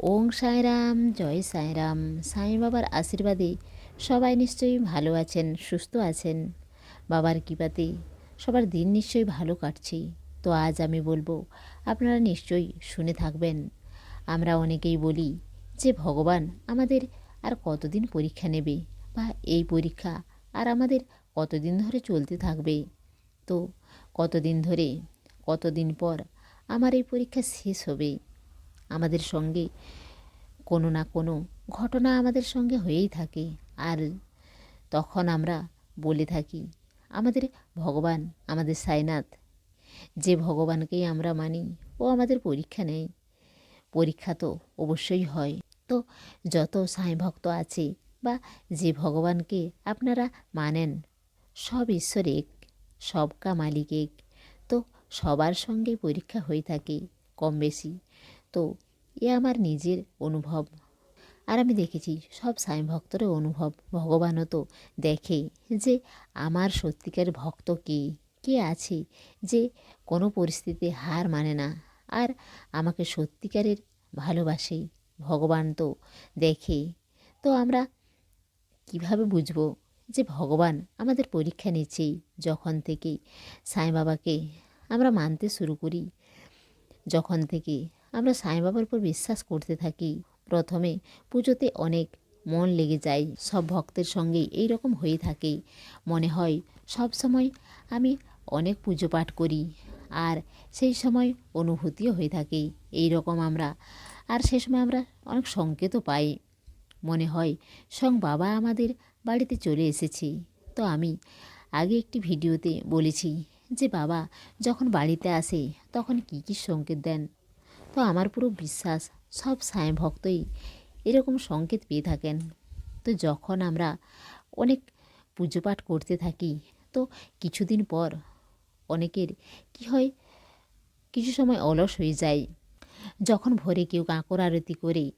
ওং সাঁয়রাম জয় সাঁয়রাম সাঁই বাবার আশীর্বাদে সবাই নিশ্চয়ই ভালো আছেন, সুস্থ আছেন। বাবার কৃপাতে সবার দিন নিশ্চয়ই ভালো কাটছে। তো আজ আমি বলব, আপনারা নিশ্চয়ই শুনে থাকবেন। আমরা অনেকেই বলি যে, ভগবান আমাদের আর কতদিন পরীক্ষা নেবে? বা এই পরীক্ষা আর আমাদের কতদিন ধরে চলতে থাকবে? তো কতদিন ধরে, কতদিন পর আমার এই পরীক্ষা শেষ হবে? আমাদের সঙ্গে কোনো না কোনো ঘটনা আমাদের সঙ্গে হয়েই থাকে। আর তখন আমরা বলে থাকি, আমাদের ভগবান, আমাদের সাইনাথ, যে ভগবানকেই আমরা মানি, ও আমাদের পরীক্ষা নেয়। পরীক্ষা তো অবশ্যই হয়। তো যত সাঁই ভক্ত আছে বা যে ভগবানকে আপনারা মানেন, সব ঈশ্বর এক, সবকা মালিক এক। তো সবার সঙ্গে পরীক্ষা হয়ে থাকে কম বেশি। তো এ আমার নিজের অনুভব। আর আমি দেখেছি, সব সাই ভক্তরও অনুভব। ভগবানও তো দেখে যে আমার সত্যিকার ভক্ত কে? কে আছে যে কোনো পরিস্থিতিতে হার মানে না? আর আমাকে সত্যিকারের ভালোবাসে, ভগবান তো দেখে। তো আমরা কীভাবে বুঝব যে ভগবান আমাদের পরীক্ষা নিচ্ছেই যখন থেকে সাই বাবাকে আমরা মানতে শুরু করি? যখন থেকে আমরা সাই বাবার উপর বিশ্বাস করতে থাকি। প্রথমে পুজোতে অনেক মন লেগে যায়, সব ভক্তের সঙ্গেই এই রকম হয়ে থাকে। মনে হয় সব সময় আমি অনেক পুজো পাঠ করি আর সেই সময় অনুভূতিও হয়ে থাকে এই রকম আমরা। আর সেই সময় আমরা অনেক সংকেতও পাই। মনে হয় সং বাবা আমাদের বাড়িতে চলে এসেছে। তো আমি আগে একটি ভিডিওতে বলেছি যে, বাবা, যখন বাড়িতে আসে তখন কী কী সংকেত দেন? তো আমার পুরো বিশ্বাস, সব সাঁই ভক্তই এরকম সংকেত পেয়ে থাকেন। তো যখন আমরা অনেক পুজো পাঠ করতে থাকি, তো কিছুদিন পর অনেকের কি হয়, কিছু সময় অলস হয়ে যায়। যখন ভোরে কেউ কাঁকর আরতি করে,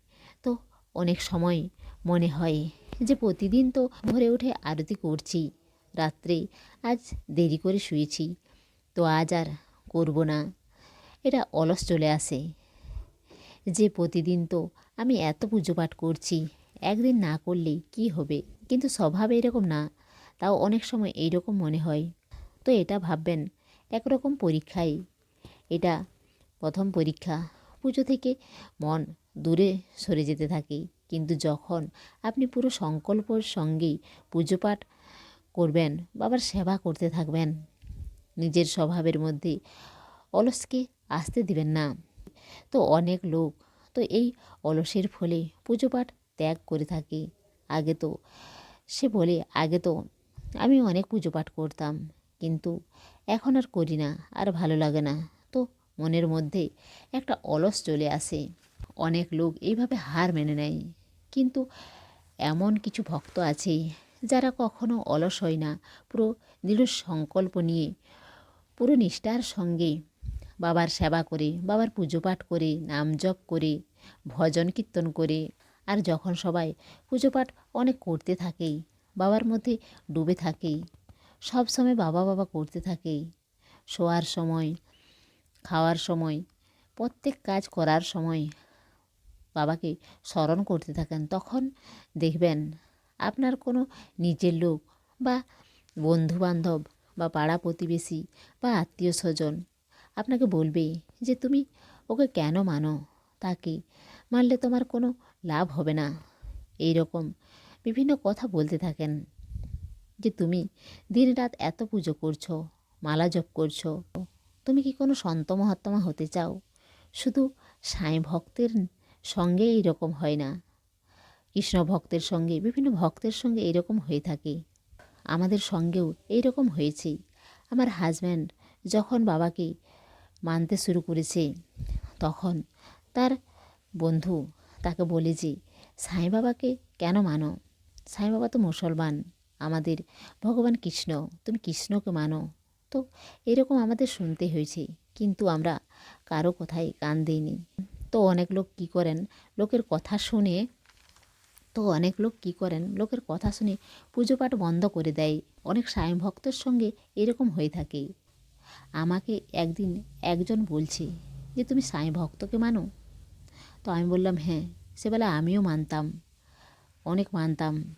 তো অনেক সময় মনে হয় যে প্রতিদিন তো ভোরে উঠে আরতি করছি, রাত্রে আজ দেরি করে শুয়েছি, তো আজ আর করব না। এটা অলস চলে আসে। যে প্রতিদিন তো আমি এত পুজো পাঠ করছি, একদিন না করলে কি হবে? কিন্তু স্বভাব এরকম না, তাও অনেক সময় এইরকম মনে হয়। তো এটা ভাববেন, একরকম পরীক্ষাই এটা প্রথম পরীক্ষা, পুজো থেকে মন দূরে সরে যেতে থাকে। কিন্তু যখন আপনি পুরো সংকল্পর সঙ্গেই পুজো পাঠ করবেন বাবার সেবা করতে থাকবেন, নিজের স্বভাবের মধ্যে অলসকে আসতে দিবেন না। তো অনেক লোক। তো এই অলসের ফলে পুজো পাঠ ত্যাগ করে থাকে। আগে তো সে বলে, আগে তো আমি অনেক পুজো পাঠ করতাম, কিন্তু এখন আর করি না, আর ভালো লাগে না। তো মনের মধ্যে একটা অলস চলে আসে। অনেক লোক এইভাবে হার মেনে নেয়। কিন্তু এমন কিছু ভক্ত আছে যারা কখনো অলস হয় না। পুরো দৃঢ় সংকল্প নিয়ে, পুরো নিষ্ঠার সঙ্গে বাবার সেবা করে, বাবার পুজো পাঠ করে, নাম জপ করে, ভজন কীর্তন করে। আর যখন সবাই পুজো পাঠ অনেক করতে থাকে বাবার মধ্যে ডুবে থাকে সব সময় বাবা বাবা করতে থাকে শোয়ার সময়, খাওয়ার সময়, প্রত্যেক কাজ করার সময় বাবাকে স্মরণ করতে থাকেন। তখন দেখবেন আপনার কোনো নিজের লোক বা বন্ধুবান্ধব বা পাড়া প্রতিবেশী বা আত্মীয় স্বজন আপনাকে বলবে যে তুমি ওকে কেন মানো? তাকে মানলে তোমার কোনো লাভ হবে না। এই রকম বিভিন্ন কথা বলতে থাকেন যে তুমি দিন রাত এত পুজো করছ, মালা জপ করছ, তুমি কি কোনো সন্ত মহাত্মা হতে চাও? শুধু সাঁই ভক্তের সঙ্গে এইরকম হয় না। কৃষ্ণ ভক্তের সঙ্গে, বিভিন্ন ভক্তের সঙ্গে এরকম হয়ে থাকে। আমাদের সঙ্গেও এইরকম হয়েছে। আমার হাজব্যান্ড যখন বাবাকে মানতে শুরু করেছে। তখন তার বন্ধু তাকে বলে যে, সাঁই বাবাকে কেন মানো? সাঁই বাবা তো মুসলমান। আমাদের ভগবান কৃষ্ণ। তুমি কৃষ্ণকে মানো। তো এরকম আমাদের শুনতে হয়েছে। কিন্তু আমরা কারও কথায় কান দিইনি। তো অনেক লোক কী করেন? লোকের কথা শুনে, তো অনেক লোক কী করেন? লোকের কথা শুনে পুজো পাঠ বন্ধ করে দেয়। অনেক সাই ভক্তের সঙ্গে এরকম হয়ে থাকে। আমাকে একদিন একজন বলছে যে, তুমি সাই ভক্তকে মানো? তো আমি বললাম হ্যাঁ। সে বলে আমিও মানতাম, অনেক মানতাম।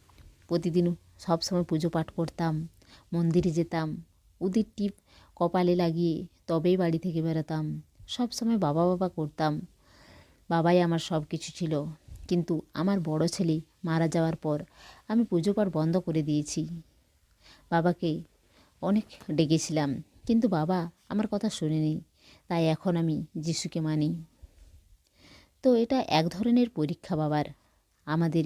প্রতিদিন সব সময় পুজো পাঠ করতাম, মন্দিরে যেতাম, উদির টিপ কপালে লাগিয়ে তবেই বাড়ি থেকে বেরোতাম। সব সময় বাবা বাবা করতাম, বাবাই আমার সব কিছু ছিল। কিন্তু আমার বড় ছেলে মারা যাওয়ার পর আমি পুজো পাঠ বন্ধ করে দিয়েছি। বাবাকে অনেক ডেকেছিলাম। কিন্তু বাবা, আমার কথা শোনেনি তাই এখন আমি যিশুকে মানি। তো এটা এক ধরনের পরীক্ষা বাবার। আমাদের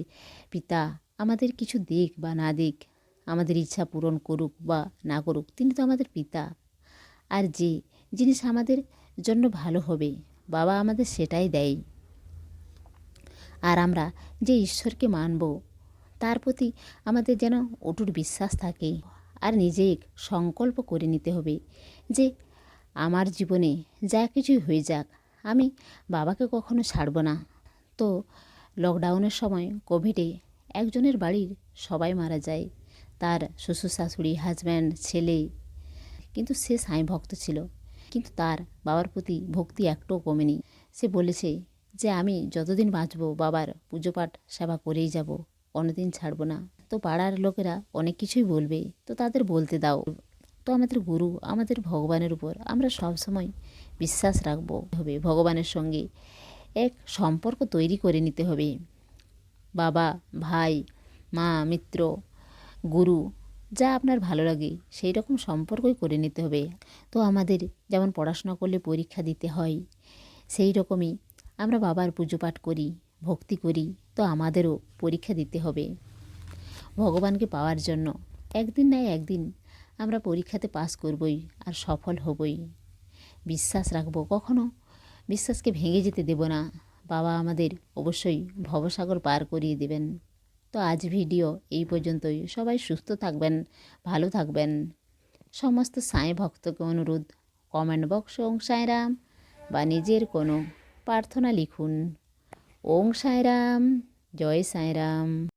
পিতা আমাদের কিছু দিক বা না দিক, আমাদের ইচ্ছা পূরণ করুক বা না করুক, তিনি তো আমাদের পিতা। আর যে জিনিস আমাদের জন্য ভালো হবে, বাবা আমাদের সেটাই দেয়। আর আমরা যে ঈশ্বরকে মানব, তার প্রতি আমাদের যেন অটুট বিশ্বাস থাকে। আর নিজে সংকল্প করে নিতে হবে যে আমার জীবনে যা কিছুই হয়ে যাক, আমি বাবাকে কখনো ছাড়ব না। তো লকডাউনের সময় কোভিডে একজনের বাড়ির সবাই মারা যায়, তার শ্বশুর শাশুড়ি হাজব্যান্ড ছেলে। কিন্তু সে সাঁই ভক্ত ছিল, কিন্তু তার বাবার প্রতি ভক্তি একটুও কমেনি। সে বলেছে যে, আমি যতদিন বাঁচব, বাবার পুজো পাঠ, সেবা করেই যাব কোনোদিন ছাড়ব না। তো পাড়ার লোকেরা অনেক কিছুই বলবে, তো তাদের বলতে দাও। তো আমাদের গুরু আমাদের ভগবানের উপর আমরা সব সময় বিশ্বাস রাখব। হবে ভগবানের সঙ্গে এক সম্পর্ক তৈরি করে নিতে হবে। বাবা, ভাই, মা, মিত্র, গুরু, যা আপনার ভালো লাগে সেই রকম সম্পর্কই করে নিতে হবে। তো আমাদের যেমন পড়াশোনা করলে পরীক্ষা দিতে হয় সেই রকমই আমরা বাবার পুজো পাঠ করি, ভক্তি করি, তো আমাদেরও পরীক্ষা দিতে হবে। ভগবানকে পাওয়ার জন্য। একদিন না একদিন আমরা পরীক্ষাতে পাস করবই আর সফল হবই। বিশ্বাস রাখব, কখনো বিশ্বাসকে ভেঙে যেতে দেব না। বাবা আমাদের অবশ্যই ভবসাগর পার করিয়ে দেবেন। তো আজ ভিডিও এই পর্যন্তই। সবাই সুস্থ থাকবেন, ভালো থাকবেন। সমস্ত সাঁই ভক্তকে অনুরোধ কমেন্ট বক্স ওং সাঁয়রাম বা নিজের কোনো প্রার্থনা লিখুন। ওং সাঁয়রাম জয় সাঁয়রাম